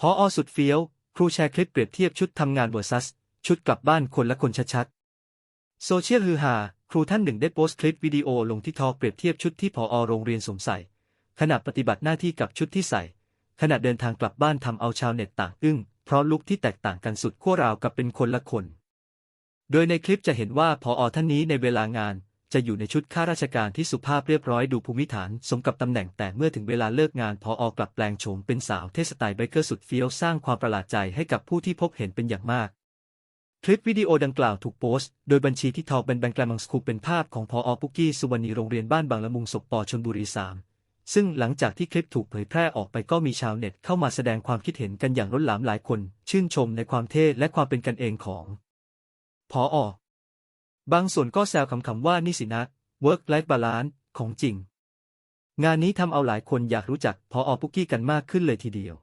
พออสุดเฟี้ยว ครูแชร์คลิปเปรียบเทียบชุดทำงาน vs ชุดกลับบ้านคนละคนชัดๆ โซเชียลฮือฮา ครูท่านหนึ่งได้โพสต์คลิปวิดีโอลงที่ทอกเปรียบเทียบชุดที่พอโรงเรียนสวมใส่ ขณะปฏิบัติหน้าที่กับชุดที่ใส่ ขณะเดินทางกลับบ้านทำเอาชาวเน็ตต่างอึ้ง เพราะลุคที่แตกต่างกันสุดขั้วราวกับเป็นคนละคน โดยในคลิปจะเห็นว่าพออท่านนี้ในเวลางาน จะอยู่ในชุดข้าราชการที่สุภาพเรียบร้อยดูภูมิฐานสมกับตำแหน่งแต่เมื่อถึงเวลาเลิกงานพออกลับแปลงโฉมเป็นสาวเทสไตล์ไบเกอร์สุดเฟี้ยวสร้างความประหลาดใจให้กับผู้ที่พบเห็นเป็นอย่างมากคลิปวิดีโอดังกล่าวถูกโพสต์โดยบัญชีที่ทอกเป็นแบงก์แกลมังสคูเป็นภาพของพออปุกกี้สุวรรณีโรงเรียนบ้านบางละมุงศกปอชนบุรีสามซึ่งหลังจากที่คลิปถูกเผยแพร่ออกไปก็มีชาวเน็ตเข้ามาแสดงความคิดเห็นกันอย่างล้นหลามหลายคน ชื่นชมในความเท่และความเป็นกันเองของพออ บางส่วนก็แซวคำๆว่านี่สินะ work life balance ของจริง งานนี้ทำเอาหลายคนอยากรู้จักพออปุกกี้กันมากขึ้นเลยทีเดียว